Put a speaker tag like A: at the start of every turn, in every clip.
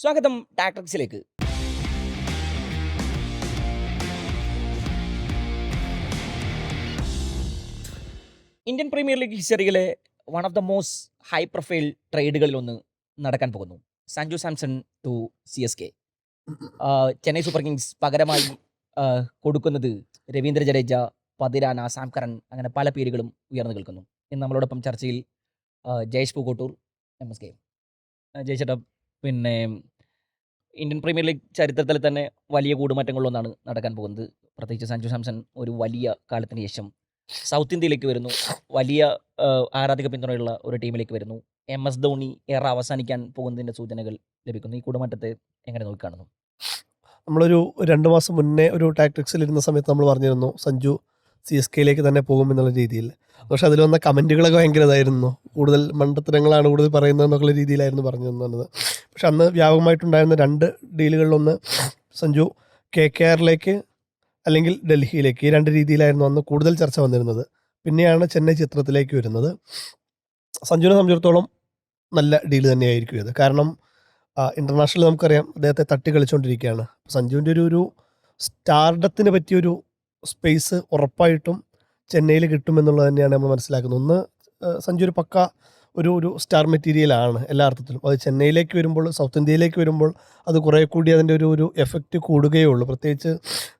A: സ്വാഗതം ടാക്ടക്സിലേക്ക്. Indian premier league ഹിസ്റ്ററിയിലെ one of the most high profile ട്രേഡുകളിൽ ഒന്ന് നടക്കാൻ പോകുന്നു. Sanju Samson to C S K Chennai super kings പകരമായി കൊടുക്കുന്നത് രവീന്ദ്ര ജഡേജ പതിരാന സാംകരൺ അങ്ങനെ പല പേരുകളും ഉയർന്നു കേൾക്കുന്നു ഇന്ന് നമ്മളോടൊപ്പം ചർച്ചയിൽ Jayesh Pookkottur M S K പിന്നെ ഇന്ത്യൻ പ്രീമിയർ ലീഗ് ചരിത്രത്തിൽ തന്നെ വലിയ കൂടുമാറ്റങ്ങളിലൊന്നാണ് നടക്കാൻ പോകുന്നത്. പ്രത്യേകിച്ച് സഞ്ജു സാംസൺ ഒരു വലിയ കാലത്തിന് ശേഷം സൗത്ത് ഇന്ത്യയിലേക്ക് വരുന്നു. വലിയ ആരാധക പിന്തുണയുള്ള ഒരു ടീമിലേക്ക് വരുന്നു. എം എസ് ധോണി ഏറെ അവസാനിക്കാൻ പോകുന്നതിന്റെ സൂചനകൾ ലഭിക്കുന്നു. ഈ കൂടുമാറ്റത്തെ എങ്ങനെ നോക്കിക്കാണുന്നു?
B: നമ്മളൊരു രണ്ട് മാസം മുന്നേ ഒരു ടാക്ടിക്സിൽ ഇരുന്ന സമയത്ത് നമ്മൾ പറഞ്ഞിരുന്നു സഞ്ജു സി എസ് കെയിലേക്ക് തന്നെ പോകും എന്നുള്ള രീതിയിൽ. പക്ഷെ അതിൽ വന്ന കമന്റുകളൊക്കെ ഭയങ്കര ഇതായിരുന്നു കൂടുതൽ മണ്ടത്തരങ്ങളാണ് കൂടുതൽ പറയുന്നത് എന്നുള്ള രീതിയിലായിരുന്നു പറഞ്ഞു തന്നത് പക്ഷെ അന്ന് വ്യാപകമായിട്ടുണ്ടായിരുന്ന രണ്ട് ഡീലുകളിലൊന്ന് സഞ്ജു കെ കെ ആറിലേക്ക് അല്ലെങ്കിൽ ഡൽഹിയിലേക്ക്. ഈ രണ്ട് രീതിയിലായിരുന്നു അന്ന് കൂടുതൽ ചർച്ച വന്നിരുന്നത്. പിന്നെയാണ് ചെന്നൈ ചിത്രത്തിലേക്ക് വരുന്നത്. സഞ്ജുവിനെ സംബന്ധിച്ചിടത്തോളം നല്ല ഡീൽ തന്നെയായിരിക്കും ഇത്. കാരണം ഇന്റർനാഷണൽ നമുക്കറിയാം അദ്ദേഹത്തെ തട്ടി കളിച്ചുകൊണ്ടിരിക്കുകയാണ്. സഞ്ജുവിന്റെ ഒരു ഒരു സ്റ്റാർഡത്തിന് പറ്റിയൊരു സ്പേസ് ഉറപ്പായിട്ടും ചെന്നൈയിൽ കിട്ടുമെന്നുള്ളത് തന്നെയാണ് നമ്മൾ മനസ്സിലാക്കുന്നത്. ഒന്ന് സഞ്ജു ഒരു പക്ക ഒരു ഒരു സ്റ്റാർ മെറ്റീരിയലാണ് എല്ലാ അർത്ഥത്തിലും. അത് ചെന്നൈയിലേക്ക് വരുമ്പോൾ സൗത്ത് ഇന്ത്യയിലേക്ക് വരുമ്പോൾ അത് കുറേ കൂടി അതിന്റെ ഒരു ഒരു എഫക്റ്റ് കൂടുകയേ ഉള്ളൂ. പ്രത്യേകിച്ച്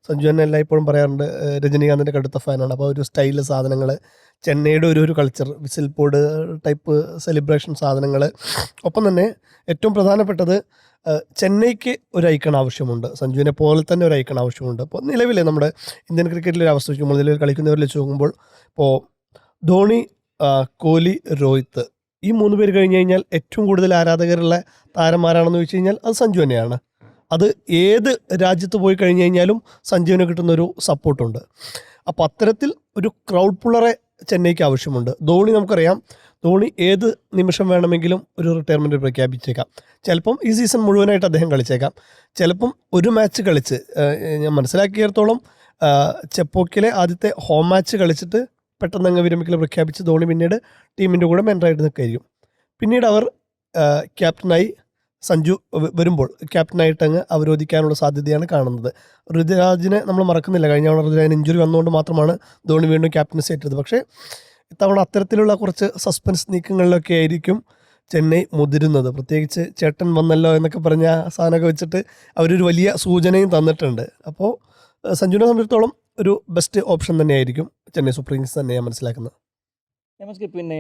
B: സഞ്ജു തന്നെ എല്ലായ്പ്പോഴും പറയാറുണ്ട് രജനീകാന്തിന്റെ കടുത്ത ഫാനാണ് അപ്പോൾ ഒരു സ്റ്റൈൽ സാധനങ്ങൾ ചെന്നൈയുടെ ഒരു ഒരു culture whistle pod type celebration സാധനങ്ങൾ ഒപ്പം തന്നെ ഏറ്റവും പ്രധാനപ്പെട്ടത് ചെന്നൈക്ക് ഒരു ഐക്കൺ ആവശ്യമുണ്ട്. സഞ്ജുവിനെ പോലെ തന്നെ ഒരു ഐക്കൺ ആവശ്യമുണ്ട്. അപ്പോൾ നിലവിലെ നമ്മുടെ ഇന്ത്യൻ ക്രിക്കറ്റിലെ ഒരു അവസ്ഥ വെച്ചുമ്പോൾ നിലവിൽ കളിക്കുന്നവരിൽ വെച്ച് നോക്കുമ്പോൾ ഇപ്പോൾ ധോണി കോഹ്ലി രോഹിത് ഈ മൂന്ന് പേര് കഴിഞ്ഞ് കഴിഞ്ഞാൽ ഏറ്റവും കൂടുതൽ ആരാധകരുള്ള താരന്മാരാണെന്ന് ചോദിച്ചു കഴിഞ്ഞാൽ അത് സഞ്ജു തന്നെയാണ്. അത് ഏത് രാജ്യത്ത് പോയി കഴിഞ്ഞ് കഴിഞ്ഞാലും സഞ്ജുവിന് കിട്ടുന്ന ഒരു സപ്പോർട്ടുണ്ട് അപ്പോൾ അത്തരത്തിൽ ഒരു ക്രൗഡ് പുള്ളറെ ചെന്നൈക്ക് ആവശ്യമുണ്ട്. ധോണി നമുക്കറിയാം. ധോണി ഏത് നിമിഷം വേണമെങ്കിലും ഒരു റിട്ടയർമെന്റ് പ്രഖ്യാപിച്ചേക്കാം. ചിലപ്പം ഈ സീസൺ മുഴുവനായിട്ട് അദ്ദേഹം കളിച്ചേക്കാം. ചിലപ്പം ഒരു മാച്ച് കളിച്ച് ഞാൻ മനസ്സിലാക്കിയിടത്തോളം ചെപ്പോക്കിലെ ആദ്യത്തെ ഹോം മാച്ച് കളിച്ചിട്ട് പെട്ടെന്ന് അങ്ങ് വിരമിക്കൽ പ്രഖ്യാപിച്ച് ധോണി പിന്നീട് ടീമിന്റെ കൂടെ മെന്ററായിട്ട് നിൽക്കുകയായിരിക്കും. പിന്നീട് അവർ ക്യാപ്റ്റനായി സഞ്ജു വരുമ്പോൾ ക്യാപ്റ്റനായിട്ട് അങ്ങ് അവരോധിക്കാനുള്ള സാധ്യതയാണ് കാണുന്നത്. ഋതുരാജിനെ നമ്മൾ മറക്കുന്നില്ല. കഴിഞ്ഞ തവണ ഋതുരാജിന് ഇഞ്ചുറി വന്നുകൊണ്ട് മാത്രമാണ് ധോണി വീണ്ടും ക്യാപ്റ്റൻസി ഏറ്റത് പക്ഷേ ഇത്തവണ അത്തരത്തിലുള്ള കുറച്ച് സസ്പെൻസ് നീക്കങ്ങളിലൊക്കെ ആയിരിക്കും ചെന്നൈ മുതിരുന്നത്. പ്രത്യേകിച്ച് ചേട്ടൻ വന്നല്ലോ എന്നൊക്കെ പറഞ്ഞ സാധനമൊക്കെ വെച്ചിട്ട് അവരൊരു വലിയ സൂചനയും തന്നിട്ടുണ്ട്. അപ്പോൾ സഞ്ജുവിനെ സംബന്ധിച്ചിടത്തോളം ഒരു ബെസ്റ്റ് ഓപ്ഷൻ തന്നെയായിരിക്കും ചെന്നൈ സൂപ്പർ കിങ്സ് തന്നെ ഞാൻ മനസ്സിലാക്കുന്നത്.
A: നമുക്ക് പിന്നെ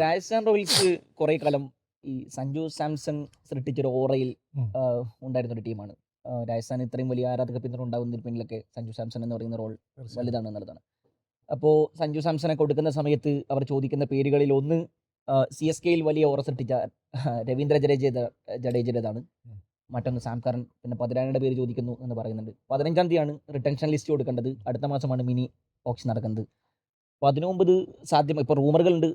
A: രാജസ്ഥാൻ റോയൽസ് കുറേ കാലം ഈ സഞ്ജു സാംസൺ സൃഷ്ടിച്ചൊരു ഓറയിൽ ഉണ്ടായിരുന്ന ഒരു ടീമാണ്. രാജസ്ഥാൻ ഇത്രയും വലിയ ആരാധക പിന്തുണ ഉണ്ടാകുന്നതിന് പിന്നിലൊക്കെ സഞ്ജു സാംസൺ എന്ന് പറയുന്ന റോൾ വലുതാണ് എന്നുള്ളതാണ്. അപ്പോൾ സഞ്ജു സാംസനെ കൊടുക്കുന്ന സമയത്ത് അവർ ചോദിക്കുന്ന പേരുകളിൽ ഒന്ന് സി എസ് കെയിൽ വലിയ ഓറ സൃഷ്ടിച്ച രവീന്ദ്ര ജഡേജ ജഡേജയുടേതാണ്. മറ്റൊന്ന് സാംകറൻ പിന്നെ പതിനാറിന്റെ പേര് ചോദിക്കുന്നു എന്ന് പറയുന്നുണ്ട്. പതിനഞ്ചാം തീയതിയാണ് റിട്ടൻഷൻ ലിസ്റ്റ് കൊടുക്കേണ്ടത്. അടുത്ത മാസമാണ് മിനി ഓപ്ഷൻ നടക്കുന്നത്. പതിനൊമ്പത് സാധ്യം ഇപ്പോൾ റൂമറുകളുണ്ട്.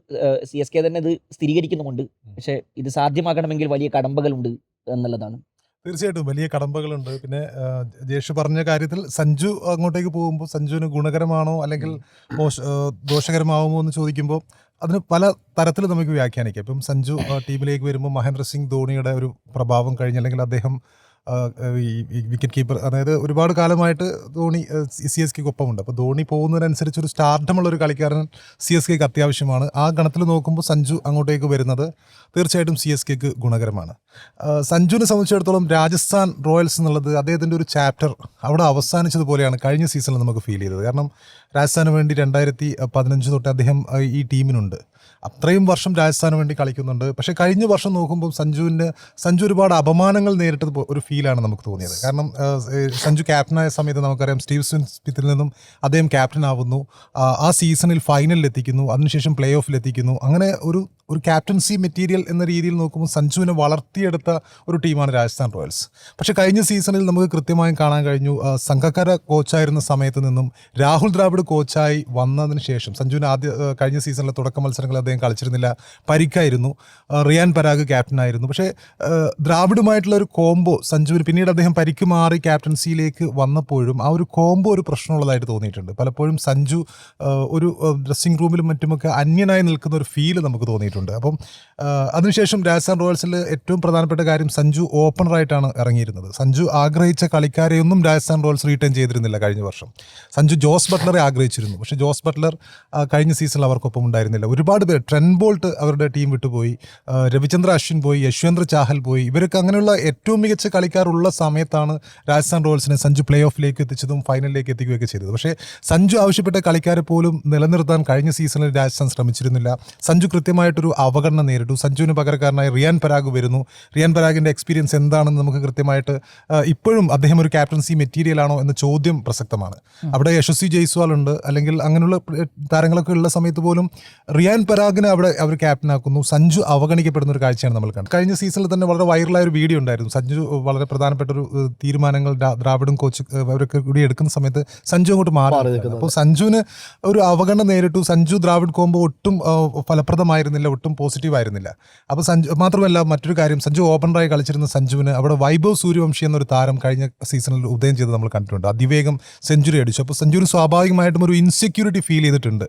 A: സി എസ് കെ തന്നെ ഇത് സ്ഥിരീകരിക്കുന്നുമുണ്ട്. പക്ഷേ ഇത് സാധ്യമാകണമെങ്കിൽ വലിയ കടമ്പകളുണ്ട് എന്നുള്ളതാണ്.
C: തീർച്ചയായിട്ടും വലിയ കടമ്പകളുണ്ട്. പിന്നെ ജേഷു ജയേഷ് പറഞ്ഞ കാര്യത്തിൽ സഞ്ജു അങ്ങോട്ടേക്ക് പോകുമ്പോൾ സഞ്ജുവിന് ഗുണകരമാണോ അല്ലെങ്കിൽ ദോഷകരമാവുമോ എന്ന് ചോദിക്കുമ്പോൾ അതിന് പല തരത്തിൽ നമുക്ക് വ്യാഖ്യാനിക്കാം. ഇപ്പം സഞ്ജു ടീമിലേക്ക് വരുമ്പോൾ മഹേന്ദ്ര സിംഗ് ധോണിയുടെ ഒരു പ്രഭാവം കഴിഞ്ഞ് അല്ലെങ്കിൽ അദ്ദേഹം ഈ വിക്കറ്റ് കീപ്പർ അതായത് ഒരുപാട് കാലമായിട്ട് ധോണി സി എസ് കെക്ക് ഒപ്പമുണ്ട്. അപ്പോൾ ധോണി പോകുന്നതിനനുസരിച്ച് ഒരു സ്റ്റാർഡമുള്ള ഒരു കളിക്കാരൻ സി എസ് കെക്ക് അത്യാവശ്യമാണ്. ആ ഗണത്തിൽ നോക്കുമ്പോൾ സഞ്ജു അങ്ങോട്ടേക്ക് വരുന്നത് തീർച്ചയായിട്ടും സി എസ് കെക്ക് ഗുണകരമാണ്. സഞ്ജുവിനെ സംബന്ധിച്ചിടത്തോളം രാജസ്ഥാൻ റോയൽസ് എന്നുള്ളത് അദ്ദേഹത്തിന്റെ ഒരു ചാപ്റ്റർ അവിടെ അവസാനിച്ചതുപോലെയാണ് കഴിഞ്ഞ സീസണിൽ നമുക്ക് ഫീൽ ചെയ്തത്. കാരണം രാജസ്ഥാന് വേണ്ടി രണ്ടായിരത്തി പതിനഞ്ച് തൊട്ട് അദ്ദേഹം ഈ ടീമിനുണ്ട് അത്രയും വർഷം രാജസ്ഥാന് വേണ്ടി കളിക്കുന്നുണ്ട്. പക്ഷേ കഴിഞ്ഞ വർഷം നോക്കുമ്പോൾ സഞ്ജുവിന് സഞ്ജു ഒരുപാട് അപമാനങ്ങൾ നേരിട്ടത് ഒരു ഫീലാണ് നമുക്ക് തോന്നിയത്. കാരണം സഞ്ജു ക്യാപ്റ്റനായ സമയത്ത് നമുക്കറിയാം സ്റ്റീവ് സ്മിത്തിൽ നിന്നും അദ്ദേഹം ക്യാപ്റ്റൻ ആവുന്നു. ആ, സീസണിൽ ഫൈനലിൽ എത്തിക്കുന്നു. അതിനുശേഷം പ്ലേ ഓഫിൽ എത്തിക്കുന്നു. അങ്ങനെ ഒരു ഒരു ക്യാപ്റ്റൻസി മെറ്റീരിയൽ എന്ന രീതിയിൽ നോക്കുമ്പോൾ സഞ്ജുവിനെ വളർത്തിയെടുത്ത ഒരു ടീമാണ് രാജസ്ഥാൻ റോയൽസ്. പക്ഷേ കഴിഞ്ഞ സീസണിൽ നമുക്ക് കൃത്യമായും കാണാൻ കഴിഞ്ഞു. സംഘക്കര കോച്ചായിരുന്ന സമയത്ത് നിന്നും രാഹുൽ ദ്രാവിഡ് കോച്ചായി വന്നതിന് ശേഷം സഞ്ജുവിന് ആദ്യ കഴിഞ്ഞ സീസണിലെ തുടക്ക മത്സരങ്ങൾ സീസണിൽ അദ്ദേഹം കളിച്ചിരുന്നില്ല. പരിക്കായിരുന്നു. റിയാൻ പരാഗ് ക്യാപ്റ്റനായിരുന്നു പക്ഷേ ദ്രാവിഡുമായിട്ടുള്ള ഒരു കോംബോ സഞ്ജുവിന് പിന്നീട് അദ്ദേഹം പരിക്ക് മാറി ക്യാപ്റ്റൻസിയിലേക്ക് വന്നപ്പോഴും ആ ഒരു കോംബോ ഒരു പ്രശ്നമുള്ളതായിട്ട് തോന്നിയിട്ടുണ്ട്. പലപ്പോഴും സഞ്ജു ഒരു ഡ്രസ്സിംഗ് റൂമിലും മറ്റുമൊക്കെ അന്യനായി നിൽക്കുന്ന ഒരു ഫീൽ നമുക്ക് തോന്നിയിട്ടുണ്ട്. അപ്പം അതിനുശേഷം രാജസ്ഥാൻ റോയൽസിൽ ഏറ്റവും പ്രധാനപ്പെട്ട കാര്യം സഞ്ജു ഓപ്പണറായിട്ടാണ് ഇറങ്ങിയിരുന്നത്. സഞ്ജു ആഗ്രഹിച്ച കളിക്കാരെയൊന്നും രാജസ്ഥാൻ റോയൽസ് റീറ്റേൺ ചെയ്തിരുന്നില്ല കഴിഞ്ഞ വർഷം. സഞ്ജു ജോസ് ബട്ട്ലറെ ആഗ്രഹിച്ചിരുന്നു. പക്ഷേ ജോസ് ബട്ട്ലർ കഴിഞ്ഞ സീസണിൽ അവർക്കൊപ്പം ഉണ്ടായിരുന്നില്ല. ഒരുപാട് പേര് ട്രെൻ ബോൾട്ട് അവരുടെ ടീം വിട്ടുപോയി പോയി രവിചന്ദ്ര അശ്വിൻ പോയി യശ്വേന്ദ്ര ചാഹൽ പോയി. ഇവരൊക്കെ അങ്ങനെയുള്ള ഏറ്റവും മികച്ച കളിക്കാരുള്ള സമയത്താണ് രാജസ്ഥാൻ റോയൽസിനെ സഞ്ജു പ്ലേ ഓഫിലേക്ക് എത്തിച്ചതും ഫൈനലിലേക്ക് എത്തിക്കുകയൊക്കെ ചെയ്തത്. പക്ഷേ സഞ്ജു ആവശ്യപ്പെട്ട കളിക്കാരെ പോലും നിലനിർത്താൻ കഴിഞ്ഞ സീസണിൽ രാജസ്ഥാൻ ശ്രമിച്ചിരുന്നില്ല. സഞ്ജു കൃത്യമായിട്ടൊരു അവഗണന നേരിട്ടു. സഞ്ജുവിന് പകരക്കാരനായി റിയാൻ പരാഗ് വരുന്നു. റിയാൻ പരാഗിന്റെ എക്സ്പീരിയൻസ് എന്താണെന്ന് നമുക്ക് കൃത്യമായിട്ട് ഇപ്പോഴും അദ്ദേഹം ഒരു ക്യാപ്റ്റൻസി മെറ്റീരിയൽ ആണോ എന്ന ചോദ്യം പ്രസക്തമാണ്. അവിടെ യശസ്വി ജയ്സ്വാൾ ഉണ്ട് അല്ലെങ്കിൽ അങ്ങനെയുള്ള താരങ്ങളൊക്കെ ഉള്ള സമയത്ത് പോലും റിയാൻ പരാഗിനെ അവിടെ അവർ ക്യാപ്റ്റൻ ആക്കുന്നു. സഞ്ജു അവഗണിക്കപ്പെടുന്ന ഒരു കാഴ്ചയാണ് നമ്മൾ കണ്ടത്. കഴിഞ്ഞ സീസണിൽ തന്നെ വളരെ വൈറലായ ഒരു വീഡിയോ ഉണ്ടായിരുന്നു. സഞ്ജു വളരെ പ്രധാനപ്പെട്ട ഒരു തീരുമാനങ്ങൾ ദ്രാവിഡും കോച്ച് അവരൊക്കെ കൂടി എടുക്കുന്ന സമയത്ത് സഞ്ജു അങ്ങോട്ട് മാറി. അപ്പോൾ സഞ്ജുവിന് ഒരു അവഗണന നേരിട്ടു. സഞ്ജു ദ്രാവിഡ് കോംബോ ഒട്ടും ഫലപ്രദമായിരുന്നില്ല ഒട്ടും പോസിറ്റീവ് ആയിരുന്നില്ല. അപ്പോൾ സഞ്ജു മാത്രമല്ല മറ്റൊരു കാര്യം സഞ്ജു ഓപ്പണറായി കളിച്ചിരുന്ന സഞ്ജുവിന് അവിടെ വൈഭവ് സൂര്യവംശി എന്നൊരു താരം കഴിഞ്ഞ സീസണിൽ ഉദയം ചെയ്ത് നമ്മൾ കണ്ടിട്ടുണ്ട്. അതിവേഗം സെഞ്ചുറി അടിച്ചു. അപ്പോൾ സഞ്ജുവിന് സ്വാഭാവികമായിട്ടും ഒരു ഇൻസെക്യൂരിറ്റി ഫീൽ ചെയ്തിട്ടുണ്ട്.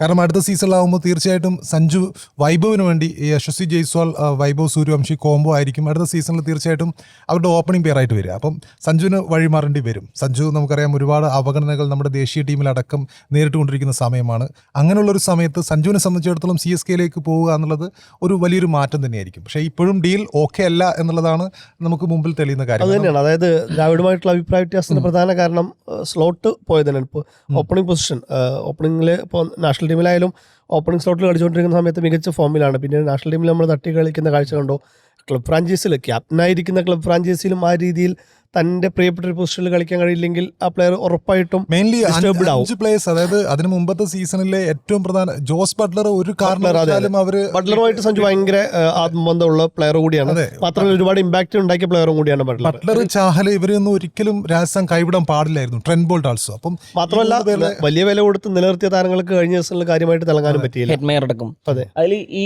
C: കാരണം അടുത്ത സീസണിലാവുമ്പോൾ തീർച്ചയായിട്ടും സഞ്ജു വൈഭവിന് വേണ്ടി ഈ യശസ്വി ജയ്സ്വാൾ വൈഭവ് സൂര്യവംശി കോംബോ ആയിരിക്കും. അടുത്ത സീസണിൽ തീർച്ചയായിട്ടും അവരുടെ ഓപ്പണിംഗ് പെയർ ആയിട്ട് വരിക. അപ്പം സഞ്ജുവിന് വഴിമാറേണ്ടി വരും. സഞ്ജു നമുക്കറിയാം ഒരുപാട് അവഗണനകൾ നമ്മുടെ ദേശീയ ടീമിലടക്കം നേരിട്ടുകൊണ്ടിരിക്കുന്ന സമയമാണ്. അങ്ങനെയുള്ളൊരു സമയത്ത് സഞ്ജുവിനെ സംബന്ധിച്ചിടത്തോളം സി എസ് കെയിലേക്ക് പോവുക എന്നുള്ളത് ഒരു വലിയൊരു മാറ്റം തന്നെയായിരിക്കും. പക്ഷേ ഇപ്പോഴും ഡീൽ ഓക്കെ അല്ല എന്നുള്ളതാണ് നമുക്ക് മുമ്പിൽ തെളിയുന്ന
B: അത്
C: കാര്യം
B: തന്നെയാണ് അതായത് ദ്രാവിഡുമായിട്ടുള്ള അഭിപ്രായ വ്യത്യാസത്തിന് പ്രധാന കാരണം സ്ലോട്ട് പോയതിനാണ് ഇപ്പോൾ ഓപ്പണിംഗ് പൊസിഷൻ ഓപ്പണിംഗിൽ ഇപ്പോൾ നാഷണൽ ടീമിലായാലും ഓപ്പണിംഗ് സ്ലോട്ടിൽ കളിച്ചുകൊണ്ടിരിക്കുന്ന സമയത്ത് മികച്ച ഫോമിലാണ് പിന്നെ നാഷണൽ ടീമിൽ നമ്മൾ തട്ടി കളിക്കുന്ന കാഴ്ച കണ്ടോ. ക്ലബ് ഫ്രാഞ്ചൈസിൽ ക്യാപ്റ്റനായിരിക്കുന്ന ക്ലബ് ഫ്രാഞ്ചൈസിയിലും ആ രീതിയിൽ തന്റെ പ്രിയപ്പെട്ട ഒരു പൊസിഷനിൽ കളിക്കാൻ കഴിയില്ലെങ്കിൽ ആ പ്ലെയർ ഉറപ്പായിട്ടും
C: മെയിൻലി. അഞ്ച് പ്ലേയേഴ്സ് അതായത് അതിന് മുമ്പത്തെ സീസണിലെ ഏറ്റവും പ്രധാന ജോസ് ബട്ട്ലർ ഒരു. കാരണവശാലും അവർ
B: ബട്ട്ലറുമായിട്ട് സഞ്ജു ഭയങ്കര ആത്മബന്ധമുള്ള പ്ലെയർ കൂടിയാണ്. മാത്രമല്ല ഒരുപാട് ഇമ്പാക്റ്റ് ഉണ്ടാക്കിയ പ്ലെയറും കൂടിയാണ് ബട്ട്ലർ.
C: ബട്ട്ലർ ചാഹൽ ഇവരെയൊന്നും ഒരിക്കലും രാജസ്ഥാൻ കൈവിടാൻ പാടില്ലായിരുന്നു. ട്രെൻ ബോൾട്ട് ആൾസോ അപ്പം
B: മാത്രമല്ല വലിയ വില കൊടുത്ത് നിലനിർത്തിയ താരങ്ങൾക്ക് കഴിഞ്ഞ ദിവസങ്ങളിൽ കാര്യമായിട്ട് തിളങ്ങാനും പറ്റിയില്ല.
A: ഹെഡ്മയർ അടക്കം.
B: അതെ.
A: അതിൽ ഈ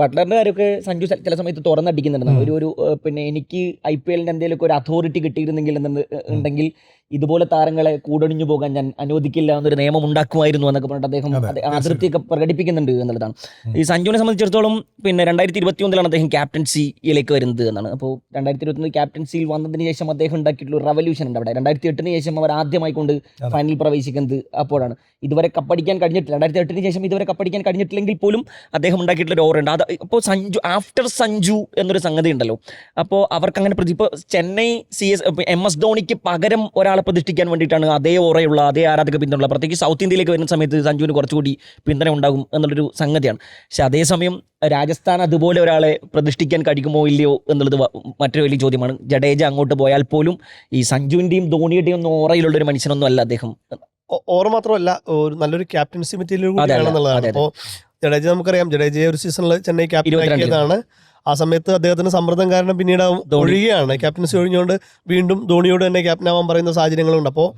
A: ബട്ട്ലറിന്റെ കാര്യമൊക്കെ സഞ്ജു ചില സമയത്ത് തുറന്നടിക്കുന്നുണ്ട്. ഒരു ഒരു പിന്നെ എനിക്ക് ഐ പി എല്ലിന്റെ എന്തെങ്കിലുമൊക്കെ ഒരു അതോറിറ്റി കിട്ടിയിരുന്നെങ്കിൽ എന്ന് ഉണ്ടെങ്കിൽ ഇതുപോലെ താരങ്ങളെ കൂടണിഞ്ഞു പോകാൻ ഞാൻ അനുവദിക്കില്ല എന്നൊരു നിയമം ഉണ്ടാക്കുമായിരുന്നു എന്നൊക്കെ പറഞ്ഞിട്ട് അദ്ദേഹം
C: അതെ,
A: അത് അതിർത്തിയൊക്കെ പ്രകടിപ്പിക്കുന്നുണ്ട് എന്നുള്ളതാണ്. ഈ സഞ്ജുവിനെ സംബന്ധിച്ചിടത്തോളം പിന്നെ രണ്ടായിരത്തി ഇരുപത്തി ഒന്നിലാണ് അദ്ദേഹം ക്യാപ്റ്റൻസിയിലേക്ക് വരുന്നത് എന്നാണ്. അപ്പോൾ രണ്ടായിരത്തി ഇരുപത്തി ഒന്ന് ക്യാപ്റ്റൻസിയിൽ വന്നതിന് ശേഷം അദ്ദേഹം ഉണ്ടാക്കിയിട്ടുള്ള ഒരു റവല്യൂഷൻ ഉണ്ട് അവിടെ. രണ്ടായിരത്തി എട്ടിന് ശേഷം അവർ ആദ്യമായി കൊണ്ട് ഫൈനൽ പ്രവേശിക്കുന്നത് അപ്പോഴാണ്. ഇതുവരെ കപ്പടിക്കാൻ കഴിഞ്ഞിട്ടില്ല. രണ്ടായിരത്തി എട്ടിന് ശേഷം ഇതുവരെ കപ്പടിക്കാൻ കഴിഞ്ഞിട്ടില്ലെങ്കിൽ പോലും അദ്ദേഹം ഉണ്ടാക്കിയിട്ടുള്ള ഒരു ഓവറുണ്ട്. അത് അപ്പോൾ സഞ്ജു ആഫ്റ്റർ സഞ്ജു എന്നൊരു സംഗതി ഉണ്ടല്ലോ അപ്പോൾ അവർക്ക് അങ്ങനെ പ്രതി ഇപ്പോൾ Chennai C S M S ധോണിക്ക് പകരം പ്രതിഷ്ഠിക്കാൻ വേണ്ടിയിട്ടാണ് അതേ ഓറയുള്ള അതേ ആരാധക പിന്തുണ പ്രത്യേകിച്ച് സൗത്ത് ഇന്ത്യയിലേക്ക് വരുന്ന സമയത്ത് സഞ്ജുവിന് കുറച്ചുകൂടി പിന്തുണ ഉണ്ടാകും എന്നുള്ളൊരു സംഗതിയാണ്. പക്ഷെ അതേസമയം രാജസ്ഥാൻ അതുപോലെ ഒരാളെ പ്രതിഷ്ഠിക്കാൻ കഴിക്കുമോ ഇല്ലയോ എന്നുള്ളത് മറ്റൊരു വലിയ ചോദ്യമാണ്. ജഡേജ അങ്ങോട്ട് പോയാൽ പോലും ഈ സഞ്ജുവിന്റെയും ധോണിയുടെയും ഒന്നും ഓറയിലുള്ള ഒരു മനുഷ്യനൊന്നും അല്ല അദ്ദേഹം
B: ഓർ മാത്രമല്ല ഒരു നല്ലൊരു ക്യാപ്റ്റൻസി മെറ്റീരിയൽ കൂടിയാണെന്നുള്ളതാണ്. അപ്പോൾ ജഡേജ നമുക്കറിയാം ജഡേജയെ ഒരു സീസണിൽ ചെന്നൈ ക്യാപ്റ്റൻ. ആക്കിയതാണ് ആ സമയത്ത് അദ്ദേഹത്തിന് സമ്മർദ്ദം കാരണം പിന്നീട്. ഒഴിയുകയാണ്. ക്യാപ്റ്റൻസി ഒഴിഞ്ഞുകൊണ്ട് വീണ്ടും ധോണിയോട് തന്നെ ക്യാപ്റ്റൻ ആവാൻ പറയുന്ന സാഹചര്യങ്ങളുണ്ട്. അപ്പോൾ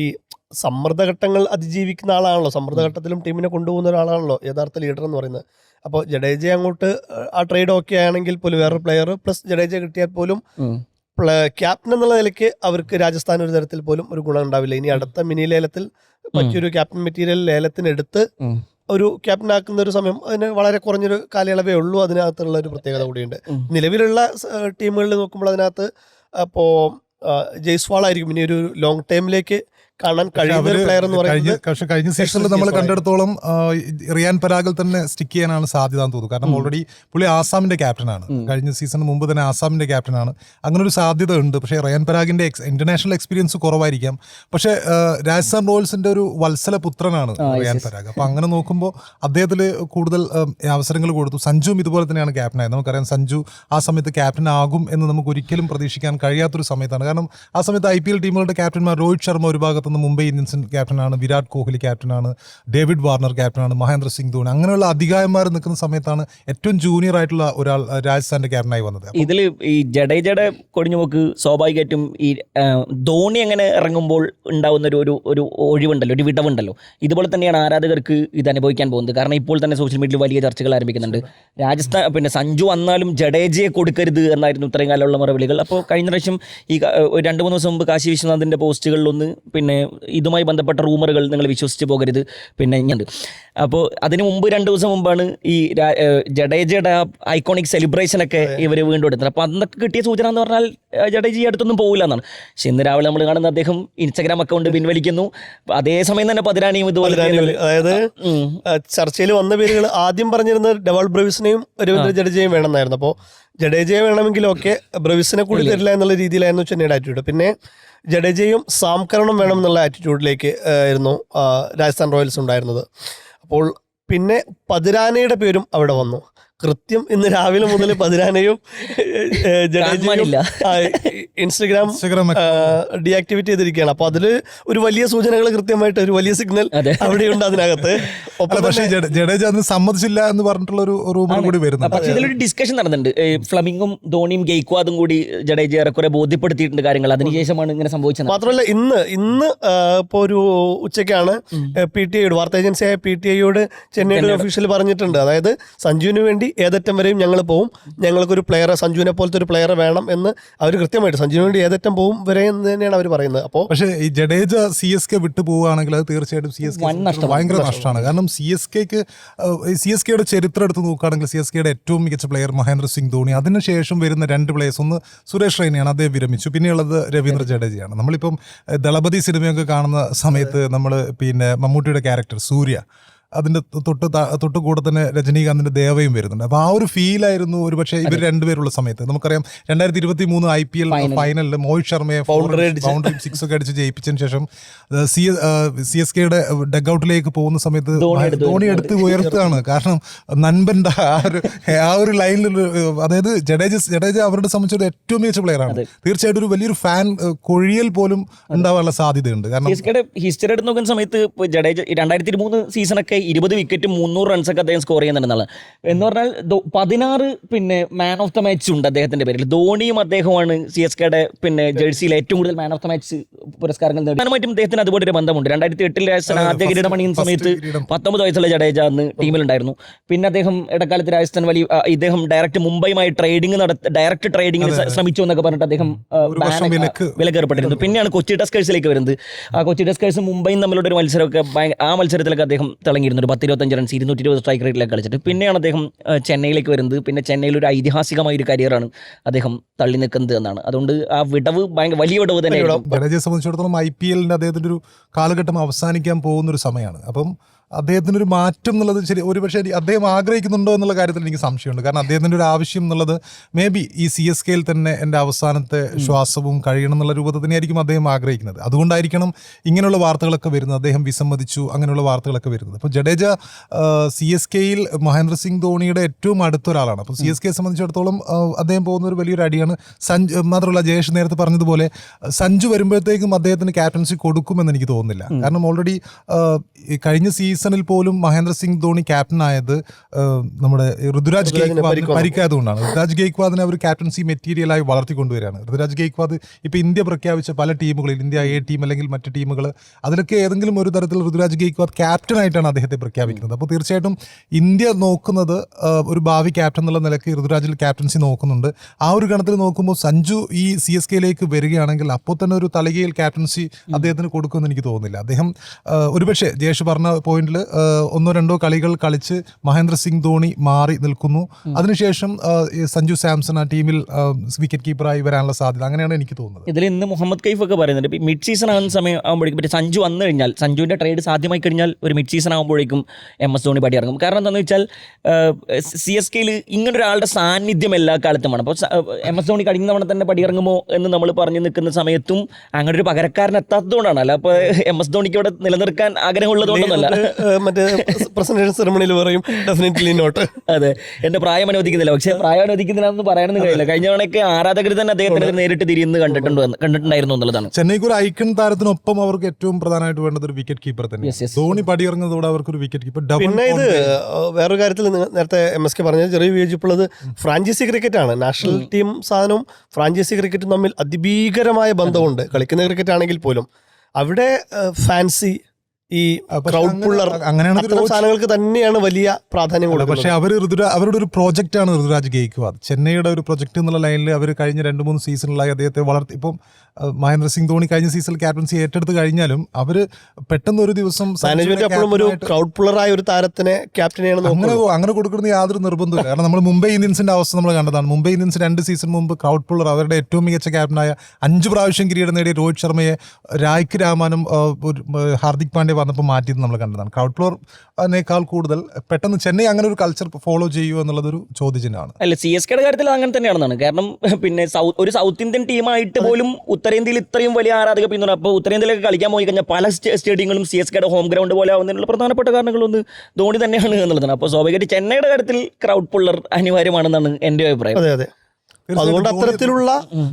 B: ഈ സമ്മർദ്ദഘട്ടങ്ങൾ അതിജീവിക്കുന്ന ആളാണല്ലോ. സമ്മർദ്ദഘട്ടത്തിലും ടീമിനെ കൊണ്ടുപോകുന്ന ഒരാളാണല്ലോ യഥാർത്ഥ ലീഡർ എന്ന് പറയുന്നത്. അപ്പോൾ ജഡേജ അങ്ങോട്ട് ആ ട്രേഡ് ഓക്കെ ആണെങ്കിൽ പോലും വേറൊരു പ്ലെയർ പ്ലസ് ജഡേജ കിട്ടിയാൽ പോലും ക്യാപ്റ്റൻ എന്നുള്ള നിലയ്ക്ക് അവർക്ക് രാജസ്ഥാൻ ഒരു തരത്തിൽ പോലും ഒരു ഗുണം ഉണ്ടാവില്ല. ഇനി അടുത്ത മിനി ലേലത്തിൽ മറ്റൊരു ക്യാപ്റ്റൻ മെറ്റീരിയൽ ലേലത്തിനെടുത്ത്. ഒരു ക്യാപ്റ്റൻ ആക്കുന്ന ഒരു സമയം അതിന് വളരെ കുറഞ്ഞൊരു കാലയളവേ ഉള്ളൂ. അതിനകത്തുള്ള ഒരു പ്രത്യേകത കൂടിയുണ്ട്. നിലവിലുള്ള ടീമുകളിൽ നോക്കുമ്പോൾ അതിനകത്ത് അപ്പോൾ ജയ്സ്വാൾ ആയിരിക്കും. ഇനി ഒരു ലോങ് ടൈമിലേക്ക് കാണാൻ കഴിയുന്ന ഒരു പ്ലെയർ എന്ന്
C: കഴിഞ്ഞ
B: പറയുന്നത്
C: പക്ഷെ കഴിഞ്ഞ സീസണിൽ നമ്മൾ കണ്ടെടുത്തോളം റിയാൻ പരാഗിൽ തന്നെ സ്റ്റിക്ക് ചെയ്യാനാണ് സാധ്യത എന്ന് തോന്നുന്നു. കാരണം ഓൾറെഡി പുള്ളി ആസാമിന്റെ ക്യാപ്റ്റനാണ് കഴിഞ്ഞ സീസണിന് മുമ്പ് തന്നെ ആസാമിന്റെ ക്യാപ്റ്റനാണ് അങ്ങനെ ഒരു സാധ്യത ഉണ്ട്. പക്ഷേ റിയാൻ പരാഗിന്റെ ഇന്റർനാഷണൽ എക്സ്പീരിയൻസ് കുറവായിരിക്കാം. പക്ഷേ രാജസ്ഥാൻ റോയൽസിന്റെ ഒരു വത്സല പുത്രനാണ് റിയാൻ പരാഗ്. അപ്പൊ അങ്ങനെ നോക്കുമ്പോൾ അദ്ദേഹത്തിൽ കൂടുതൽ അവസരങ്ങൾ കൊടുത്തു. സഞ്ജുവും ഇതുപോലെ തന്നെയാണ് ക്യാപ്റ്റനായത് നമുക്കറിയാം സഞ്ജു ആ സമയത്ത് ക്യാപ്റ്റൻ ആകും എന്ന് നമുക്ക് ഒരിക്കലും പ്രതീക്ഷിക്കാൻ കഴിയാത്തൊരു സമയത്താണ്. കാരണം ആ സമയത്ത് ഐ പി എൽ ടീമുകളുടെ ക്യാപ്റ്റന്മാർ രോഹിത് ശർമ്മ ഒരു ഭാഗത്ത് നടത്തുന്ന മുംബൈ ഇന്ത്യൻസ് ക്യാപ്റ്റനാണ് വിരാട് കോഹ്ലി ക്യാപ്റ്റനാണ് ഡേവിഡ് വാർണർ ക്യാപ്റ്റനാണ് മഹേന്ദ്ര സിംഗ് ധോണി. അങ്ങനെയുള്ള അധികായന്മാർ നിൽക്കുന്ന സമയത്താണ് ഏറ്റവും ജൂനിയർ ആയിട്ടുള്ള ഒരാൾ രാജസ്ഥാന്റെ ക്യാപ്റ്റനായി വന്നത്.
A: ഇതിൽ ഈ ജഡേജയുടെ കൊടിഞ്ഞുപോക്ക് സ്വാഭാവികമായിട്ടും ഈ ധോണി അങ്ങനെ ഇറങ്ങുമ്പോൾ ഉണ്ടാവുന്ന ഒരു ഒരു ഒരു ഒഴിവുണ്ടല്ലോ ഒരു വിടവുണ്ടല്ലോ. ഇതുപോലെ തന്നെയാണ് ആരാധകർക്ക് ഇത് അനുഭവിക്കാൻ പോകുന്നത്. കാരണം ഇപ്പോൾ തന്നെ സോഷ്യൽ മീഡിയയിൽ വലിയ ചർച്ചകൾ ആരംഭിക്കുന്നുണ്ട്. രാജസ്ഥാൻ പിന്നെ സഞ്ജു വന്നാലും ജഡേജയെ കൊടുക്കരുത് എന്നായിരുന്നു ഇത്രയും കാലമുള്ള മറുപടികൾ. അപ്പോൾ കഴിഞ്ഞ പ്രാവശ്യം ഈ രണ്ട് മൂന്ന് ദിവസം മുമ്പ് കാശി വിശ്വനാഥിന്റെ പോസ്റ്റുകളിലൊന്ന് പിന്നെ ഇതുമായി ബന്ധപ്പെട്ട റൂമറുകൾ നിങ്ങൾ വിശ്വസിച്ച് പോകരുത്. പിന്നെ ഇങ്ങുണ്ട് അപ്പോൾ അതിന് മുമ്പ് രണ്ട് ദിവസം മുമ്പാണ് ഈ ജഡേജയുടെ ഐക്കോണിക് സെലിബ്രേഷനൊക്കെ ഇവർ വീണ്ടും എടുത്തത്. അപ്പോൾ അന്നൊക്കെ കിട്ടിയ സൂചന എന്ന് പറഞ്ഞാൽ ജഡേജി ഈ അടുത്തൊന്നും പോകില്ല എന്നാണ്. പക്ഷെ ഇന്ന് രാവിലെ നമ്മൾ കാണുന്ന അദ്ദേഹം ഇൻസ്റ്റാഗ്രാം അക്കൗണ്ട് പിൻവലിക്കുന്നു. അതേസമയം തന്നെ പതിനാണിയും ഇതുപോലെ
B: അതായത്. ചർച്ചയിൽ വന്ന പേരുകൾ ആദ്യം പറഞ്ഞിരുന്ന ഡബൾ ബ്രവിസിനെയും രവീന്ദ്ര ജഡേജയും വേണമെന്നായിരുന്നു. അപ്പോൾ ജഡേജയെ വേണമെങ്കിലും ഒക്കെ ബ്രവിസിനെ കൂടി തരില്ല എന്നുള്ള രീതിയിലായിരുന്നു ചെന്നൈയുടെ ആറ്റിറ്റ്യൂഡ് പിന്നെ ജഡേജയും സാംകരണം വേണം എന്നുള്ള ആറ്റിറ്റ്യൂഡിലേക്ക് ആയിരുന്നു രാജസ്ഥാൻ റോയൽസ് ഉണ്ടായിരുന്നത്. അപ്പോൾ പിന്നെ പതിരാനയുടെ പേരും അവിടെ വന്നു. കൃത്യം ഇന്ന് രാവിലെ മുതൽ പതിരാനയും ജഡേജയും ഇൻസ്റ്റഗ്രാം ഡിആക്ടിവേറ്റ് ചെയ്തിരിക്കുകയാണ്. അപ്പൊ അതിൽ ഒരു വലിയ സൂചനകൾ കൃത്യമായിട്ട് ഒരു വലിയ സിഗ്നൽ
A: അവിടെ
B: അവിടെയുണ്ട് അതിനകത്ത്.
C: പക്ഷേ ജഡേജ അന്ന് സമ്മതിച്ചില്ല എന്ന് പറഞ്ഞിട്ടുള്ള ഒരു റൂമർ കൂടി
A: പക്ഷേ ഇതിലൊരു ഡിസ്കഷൻ നടന്നിട്ടുണ്ട്. ഫ്ലമിംഗും ധോണിയും ഗെയ്ക്വാദും കൂടി ജഡേജ ഏറെക്കുറെ ബോധ്യപ്പെടുത്തിയിട്ടുണ്ട് കാര്യങ്ങൾ. അതിനുശേഷമാണ് ഇങ്ങനെ സംഭവിച്ചത്.
B: മാത്രമല്ല ഇന്ന് ഇന്ന് ഇപ്പോൾ ഒരു ഉച്ചയ്ക്കാണ് പി ടി ഐയോട് വാർത്താ ഏജൻസിയായ പി ടി ഐയോട് ചെന്നൈയുടെ ഒഫീഷ്യൽ പറഞ്ഞിട്ടുണ്ട്. അതായത് സഞ്ജുവിന് വേണ്ടി ഏതറ്റം വരെയും ഞങ്ങൾ പോവും. ഞങ്ങൾക്കൊരു പ്ലെയറെ സഞ്ജുവിനെ പോലത്തെ ഒരു പ്ലെയറെ വേണം എന്ന് അവർ കൃത്യമായിട്ട് സഞ്ജുവിന് വേണ്ടി ഏതറ്റം പോവും വരെ എന്ന് തന്നെയാണ് അവർ പറയുന്നത്. അപ്പോൾ
C: പക്ഷേ ഈ ജഡേജ സി എസ് കെ വിട്ടു പോവുകയാണെങ്കിൽ അത് തീർച്ചയായിട്ടും സി എസ്
A: വൻ
C: കെ ഭയങ്കര നഷ്ടമാണ്. കാരണം സി എസ് കെക്ക് സി എസ് കെയുടെ ചരിത്രം എടുത്ത് നോക്കുകയാണെങ്കിൽ സി എസ് കെയുടെ ഏറ്റവും മികച്ച പ്ലെയർ മഹേന്ദ്ര സിംഗ് ധോണി. അതിനുശേഷം വരുന്ന രണ്ട് പ്ലേയേഴ്സ് ഒന്ന് സുരേഷ് റൈനയാണ് അദ്ദേഹം വിരമിച്ചു. പിന്നെയുള്ളത് രവീന്ദ്ര ജഡേജയാണ്. നമ്മളിപ്പം ദളപതി സിനിമയൊക്കെ കാണുന്ന സമയത്ത് നമ്മൾ പിന്നെ മമ്മൂട്ടിയുടെ ക്യാരക്ടർ സൂര്യ. അതിന്റെ തൊട്ട് തൊട്ട് കൂടെ തന്നെ രജനീകാന്തിന്റെ ദേവയും വരുന്നുണ്ട്. അപ്പോൾ ആ ഒരു ഫീലായിരുന്നു ഒരു പക്ഷേ ഇവർ രണ്ടുപേരുള്ള സമയത്ത്. നമുക്കറിയാം രണ്ടായിരത്തി ഇരുപത്തി മൂന്ന് ഐ പി എൽ ഫൈനലിൽ മോഹിത് ശർമ്മയെ ബൗണ്ടറി സിക്സ് ഒക്കെ അടിച്ച് ജയിപ്പിച്ചതിന് ശേഷം സി സി എസ് കെയുടെ ഡഗൌട്ടിലേക്ക് പോകുന്ന സമയത്ത്
A: ധോണി എടുത്ത്
C: ഉയർത്തുകയാണ്. കാരണം നൻപന്റെ ആ ഒരു ആ ഒരു ലൈനിൽ അതായത് ജഡേജ ജഡേജ അവരുടെ സംബന്ധിച്ചൊരു ഏറ്റവും മികച്ച പ്ലെയറാണ് തീർച്ചയായിട്ടും ഒരു വലിയൊരു ഫാൻ കൊഴിയൽ പോലും ഉണ്ടാവാനുള്ള സാധ്യതയുണ്ട്. കാരണം
A: ഹിസ്റ്ററി എടുത്ത് നോക്കുന്ന സമയത്ത് ജഡേജ രണ്ടായിരത്തി മൂന്ന് സീസണൊക്കെ ഇരുപത് വിക്കറ്റും മുന്നൂറ് റൺസൊക്കെ അദ്ദേഹം സ്കോർ ചെയ്യുന്നുണ്ടെന്നുള്ളത് എന്ന് പറഞ്ഞാൽ പതിനാറ് പിന്നെ മാൻ ഓഫ് ദ മാച്ച് ഉണ്ട് അദ്ദേഹത്തിന്റെ പേരിൽ. ധോണിയും അദ്ദേഹമാണ് സി എസ് കെയുടെ പിന്നെ ജേഴ്സിയിൽ ഏറ്റവും കൂടുതൽ മാൻ ഓഫ് ദ മാച്ച് പുരസ്കാരങ്ങൾ നേടി. പ്രധാനമായിട്ടും അദ്ദേഹത്തിന് അതുപോലെ ഒരു ബന്ധമുണ്ട്. രണ്ടായിരത്തി എട്ടിൽ രാജസ്ഥാൻ ആദ്യ കിരീടം അണിയുന്ന സമയത്ത്. പത്തൊമ്പത് വയസ്സുള്ള ജഡേജ അന്ന് ടീമിലുണ്ടായിരുന്നു. പിന്നെ അദ്ദേഹം ഇടക്കാലത്ത് രാജസ്ഥാൻ വലിയ ഇദ്ദേഹം ഡയറക്റ്റ് മുംബൈയുമായി ട്രേഡിംഗ് നടത്തി ഡയറക്റ്റ് ട്രേഡിംഗിന് ശ്രമിച്ചു എന്നൊക്കെ പറഞ്ഞിട്ട് അദ്ദേഹം വിലക്കേർപ്പെട്ടിരുന്നു. പിന്നെയാണ് കൊച്ചി ടസ്കേഴ്സിലേക്ക് വരുന്നത്. ആ കൊച്ചി ടസ്കേഴ്സ് മുംബൈയും തമ്മിലുള്ള ഒരു മത്സരമൊക്കെ ആ മത്സരത്തിലൊക്കെ അദ്ദേഹം തിളങ്ങിയിരുന്നു ഒരു പത്തിരുപത്തഞ്ച് റൺസ് ഇരുന്നൂറ്റി ഇരുപത് സ്ട്രൈക്ക് റേറ്റിലേക്ക് കളിച്ചിട്ട്. പിന്നെയാണ് അദ്ദേഹം ചെന്നൈയിലേക്ക് വരുന്നത്. പിന്നെ ചെന്നൈയിൽ ഒരു ഐതിഹാസികമായ ഒരു കരിയറാണ് അദ്ദേഹം തള്ളി നിൽക്കുന്നത് എന്നാണ്. അതുകൊണ്ട് ആ വിടവ് ഭയങ്കര വലിയ വിടവ് തന്നെ
C: ജഡേജയെ സംബന്ധിച്ചിടത്തോളം ഐ പി എല്ലിന്റെ അദ്ദേഹത്തിന്റെ ഒരു കാലഘട്ടം അവസാനിക്കാൻ പോകുന്ന ഒരു സമയമാണ്. അപ്പം അദ്ദേഹത്തിന് ഒരു മാറ്റം എന്നുള്ളത് ശരി ഒരു പക്ഷേ അദ്ദേഹം ആഗ്രഹിക്കുന്നുണ്ടോ എന്നുള്ള കാര്യത്തിൽ എനിക്ക് സംശയമുണ്ട്. കാരണം അദ്ദേഹത്തിന്റെ ഒരു ആവശ്യം എന്നുള്ളത് മേ ബി ഈ സി എസ് കെയിൽ തന്നെ എന്റെ അവസാനത്തെ ശ്വാസവും കഴിയണം എന്നുള്ള രൂപത്തിൽ തന്നെയായിരിക്കും അദ്ദേഹം ആഗ്രഹിക്കുന്നത്. അതുകൊണ്ടായിരിക്കണം ഇങ്ങനെയുള്ള വാർത്തകളൊക്കെ വരുന്നത്. അദ്ദേഹം വിസമ്മതിച്ചു അങ്ങനെയുള്ള വാർത്തകളൊക്കെ വരുന്നത്. അപ്പോൾ ജഡേജ സി എസ് കെയിൽ മഹേന്ദ്ര സിംഗ് ധോണിയുടെ ഏറ്റവും അടുത്തൊരാളാണ്. അപ്പോൾ സി എസ് കെയെ സംബന്ധിച്ചിടത്തോളം അദ്ദേഹം പോകുന്ന ഒരു വലിയൊരു അടിയാണ് സഞ്ജു മാത്രമല്ല ജയേഷ് നേരത്തെ പറഞ്ഞതുപോലെ സഞ്ജു വരുമ്പോഴത്തേക്കും അദ്ദേഹത്തിന് ക്യാപ്റ്റൻസി കൊടുക്കുമെന്ന് എനിക്ക് തോന്നുന്നില്ല. കാരണം ഓൾറെഡി കഴിഞ്ഞ സീസണിൽ പോലും മഹേന്ദ്ര സിംഗ് ധോണി ക്യാപ്റ്റൻ ആയത് ആ, നമ്മുടെ ഋതുരാജ് ഗെയ്ക്വാദിന്
B: കൊണ്ടാണ് വന്നു.
C: ഋതുരാജ് ഗെയ്ക്വാദിനെ അവർ ക്യാപ്റ്റൻസി മെറ്റീരിയലായി വളർത്തിക്കൊണ്ടുവരികയാണ്. ഋതുരാജ് ഗെയ്ക്വാദ് ഇപ്പോൾ ഇന്ത്യ പ്രഖ്യാപിച്ച പല ടീമുകളിൽ ഇന്ത്യ എ ടീം അല്ലെങ്കിൽ മറ്റ് ടീമുകൾ അതിലൊക്കെ ഏതെങ്കിലും ഒരു തരത്തിൽ ഋതുരാജ് ഗെയ്ക്വാദ് ക്യാപ്റ്റൻ ആയിട്ടാണ് അദ്ദേഹത്തെ പ്രഖ്യാപിക്കുന്നത്. അപ്പോൾ തീർച്ചയായിട്ടും ഇന്ത്യ നോക്കുന്നത് ഒരു ഭാവി ക്യാപ്റ്റൻ എന്നുള്ള നിലയ്ക്ക് ഋതുരാജിൽ ക്യാപ്റ്റൻസി നോക്കുന്നുണ്ട്. ആ ഒരു ഗണത്തിൽ നോക്കുമ്പോൾ സഞ്ജു ഈ സി എസ് കെയിലേക്ക് വരികയാണെങ്കിൽ അപ്പോൾ തന്നെ ഒരു തളികയിൽ ക്യാപ്റ്റൻസി അദ്ദേഹത്തിന് കൊടുക്കുമെന്ന് എനിക്ക് തോന്നുന്നില്ല. അദ്ദേഹം ഒരുപക്ഷെ ജയേഷ് പറഞ്ഞ പോയിന്റിൽ ഒന്നോ രണ്ടോ കളികൾ കളിച്ച് മഹേന്ദ്ര സിംഗ് ധോണി മാറി നിൽക്കുന്നു. അതിനുശേഷം സഞ്ജു സാംസൺ ആ ടീമിൽ വിക്കറ്റ് കീപ്പറായി വരാനുള്ള സാധ്യത. അങ്ങനെയാണ് എനിക്ക് തോന്നുന്നത്.
A: ഇതിൽ ഇന്ന് മുഹമ്മദ് കൈഫ് ഒക്കെ പറയുന്നുണ്ട്. മിഡ് സീസൺ ആകുന്ന സമയം ആകുമ്പോഴേക്കും പിന്നെ സഞ്ജു വന്നു കഴിഞ്ഞാൽ സഞ്ജുവിന്റെ ട്രേഡ് സാധ്യമായി കഴിഞ്ഞാൽ ഒരു മിഡ് സീസൺ ആകുമ്പോഴേക്കും എം എസ് ധോണി പടി ഇറങ്ങും. കാരണം എന്താണെന്ന് വെച്ചാൽ സി എസ് കെയിൽ ഇങ്ങനെ ഒരാളുടെ സാന്നിധ്യം എല്ലാ കാലത്തുമാണ് അപ്പോൾ എം എസ് ധോണി കഴിഞ്ഞ തവണ തന്നെ പടിയിറങ്ങുമോ എന്ന് നമ്മൾ പറഞ്ഞു നിൽക്കുന്ന സമയത്തും അങ്ങനെ ഒരു പകരക്കാരൻ എത്താത്തതുകൊണ്ടാണ്. അല്ല അപ്പോൾ എം എസ് ധോണിക്ക് ഇവിടെ നിലനിർത്താൻ ആഗ്രഹമുള്ളതുകൊണ്ടൊന്നല്ല
B: മറ്റേ പ്രസന്റേഷൻ സെറമണിയിൽ പറയും ഡെഫിനറ്റ്ലി നോട്ട്
A: അതെ. എന്റെ പ്രായം അനുവദിക്കുന്നില്ല. പക്ഷെ പ്രായം അനുവദിക്കുന്നില്ലെന്ന് പറയാനൊന്നും കഴിയില്ല. കഴിഞ്ഞ തവണയൊക്കെ ആരാധകർ തന്നെ അദ്ദേഹത്തിന് നേരിട്ട് തിരിയുന്ന കണ്ടിട്ടുണ്ട് കണ്ടിട്ടുണ്ടായിരുന്നു എന്നുള്ളതാണ്.
C: ചെന്നൈക്ക് ഒരു ഐക്കൺ താരത്തിനൊപ്പം അവർക്ക് ഏറ്റവും പ്രധാനമായിട്ട് വേണ്ടത് ഒരു വിക്കറ്റ് കീപ്പർ തന്നെ ധോണി പടിയിറങ്ങുന്നതോടെ അവർക്ക് ഒരു വിക്കറ്റ് കീപ്പർ ഡബിൾ
B: പിന്നെ ഇത് വേറൊരു കാര്യത്തിൽ നേരത്തെ എം എസ് കെ പറഞ്ഞത് ചെറിയ വിയോജിപ്പുള്ളത് ഫ്രാഞ്ചൈസി ക്രിക്കറ്റ് ആണ്. നാഷണൽ ടീം സാധനവും ഫ്രാഞ്ചൈസി ക്രിക്കറ്റും തമ്മിൽ അതിഭീകരമായ ബന്ധമുണ്ട്. കളിക്കുന്ന ക്രിക്കറ്റ് ആണെങ്കിൽ പോലും. അവിടെ ഫാൻസി ഈ ക്രൗഡ് പുള്ളർ അങ്ങനെയാണ് സാധനങ്ങൾക്ക് തന്നെയാണ് വലിയ പ്രാധാന്യം
C: പക്ഷെ
B: കൊടുക്കുന്നത്.
C: അവർ ഋതുരാ അവരുടെ ഒരു പ്രോജക്റ്റ് ആണ് ഋതുരാജ് ഗെയ്ക്വാദ് ചെന്നൈയുടെ ഒരു പ്രൊജക്ട് എന്നുള്ള ലൈനിൽ അവർ കഴിഞ്ഞ രണ്ട് മൂന്ന് സീസണിലായി അദ്ദേഹത്തെ വളർത്തി ഇപ്പം മഹേന്ദ്ര സിംഗ് ധോണി കഴിഞ്ഞ സീസണിൽ ക്യാപ്റ്റൻസി ഏറ്റെടുത്ത് കഴിഞ്ഞാലും അവർ പെട്ടെന്ന് ഒരു ദിവസം
B: മാനേജ്മെന്റ് എപ്പോഴും ഒരു ക്രൗഡ് പുള്ളറായ ഒരു താരത്തിനെ ക്യാപ്റ്റനെയാണ്
C: അങ്ങനെ അങ്ങനെ കൊടുക്കുന്ന യാതൊരു നിർബന്ധമില്ല കാരണം നമ്മൾ മുംബൈ ഇന്ത്യൻസിന്റെ അവസ്ഥ നമ്മൾ കണ്ടതാണ്. മുംബൈ ഇന്ത്യൻസ് രണ്ട് സീസൺ മുമ്പ് ക്രൗഡ് പുള്ളർ അവരുടെ ഏറ്റവും മികച്ച ക്യാപ്റ്റനായ അഞ്ച് പ്രാവശ്യം കിരീടം നേടിയ രോഹിത് ശർമ്മയെ രായ്ക്ക് രാമാനും ഹാർദിക് പാണ്ഡ്യ വന്നപ്പോൾ മാറ്റിയത് നമ്മൾ കണ്ടതാണ്. ക്രൗഡ് ഫ്ലോർ അതിനേക്കാൾ കൂടുതൽ പെട്ടെന്ന് ചെന്നൈ അങ്ങനെ ഒരു കൾച്ചർ ഫോളോ ചെയ്യുമോ എന്നുള്ളതൊരു ചോദ്യചിഹ്നമാണ്
A: അല്ല സി എസ് കെയുടെ കാര്യത്തിൽ അങ്ങനെ തന്നെയാണെന്നാണ്. കാരണം പിന്നെ സൗത്ത് ഒരു സൗത്ത് ഇന്ത്യൻ ടീമായിട്ട് പോലും ഉത്തരേന്ത്യയിൽ ഇത്രയും വലിയ ആരാധക പിന്തുണ അപ്പോൾ ഉത്തരേന്ത്യയിലേക്ക് കളിക്കാൻ പോയി കഴിഞ്ഞാൽ പല സ്റ്റേ- സ്റ്റേഡിയങ്ങളും സി എസ് കെയുടെ ഹോം ഗ്രൗണ്ട് പോലെ ആവുന്നതിനുള്ള പ്രധാനപ്പെട്ട കാരണങ്ങളൊന്ന് ധോണി തന്നെയാണ് എന്നുള്ളതാണ്. അപ്പോൾ സ്വാഭാവികമായിട്ട് ചെന്നൈയുടെ കാര്യത്തിൽ ക്രൗഡ് പുള്ളർ അനിവാര്യമാണെന്നാണ് എന്റെ അഭിപ്രായം.
B: അതെ അതെ. അതുകൊണ്ട് അത്തരത്തിലുള്ള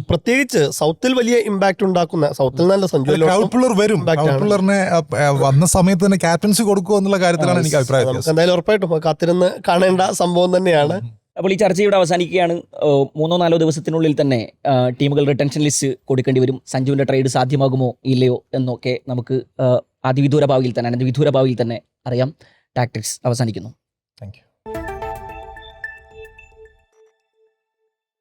B: പ്രത്യേകിച്ച് സൗത്തിൽ വലിയ ഇമ്പാക്ട് ഉണ്ടാക്കുന്ന സൗത്തിൽ നല്ല സഞ്ജു
C: വരും. പുള്ളറിനെ വന്ന സമയത്ത് തന്നെ ക്യാപ്റ്റൻസി കൊടുക്കുമോ എന്നുള്ള കാര്യത്തിലാണ് എനിക്ക് അഭിപ്രായം
B: നമുക്ക് എന്തായാലും ഉറപ്പായിട്ടും കാത്തിരുന്ന് കാണേണ്ട സംഭവം തന്നെയാണ്.
A: അപ്പോൾ ഈ ചർച്ച ഇവിടെ അവസാനിക്കുകയാണ്. മൂന്നോ നാലോ ദിവസത്തിനുള്ളിൽ തന്നെ ടീമുകൾ റിട്ടൻഷൻ ലിസ്റ്റ് കൊടുക്കേണ്ടി വരും. സഞ്ജുവിന്റെ ട്രേഡ് സാധ്യമാകുമോ ഇല്ലയോ എന്നൊക്കെ നമുക്ക് അതിവിദൂര ഭാവിയിൽ തന്നെ അനന്തവിദൂര ഭാവിയിൽ തന്നെ അറിയാം. ടാക്ടിക്സ് അവസാനിക്കുന്നു.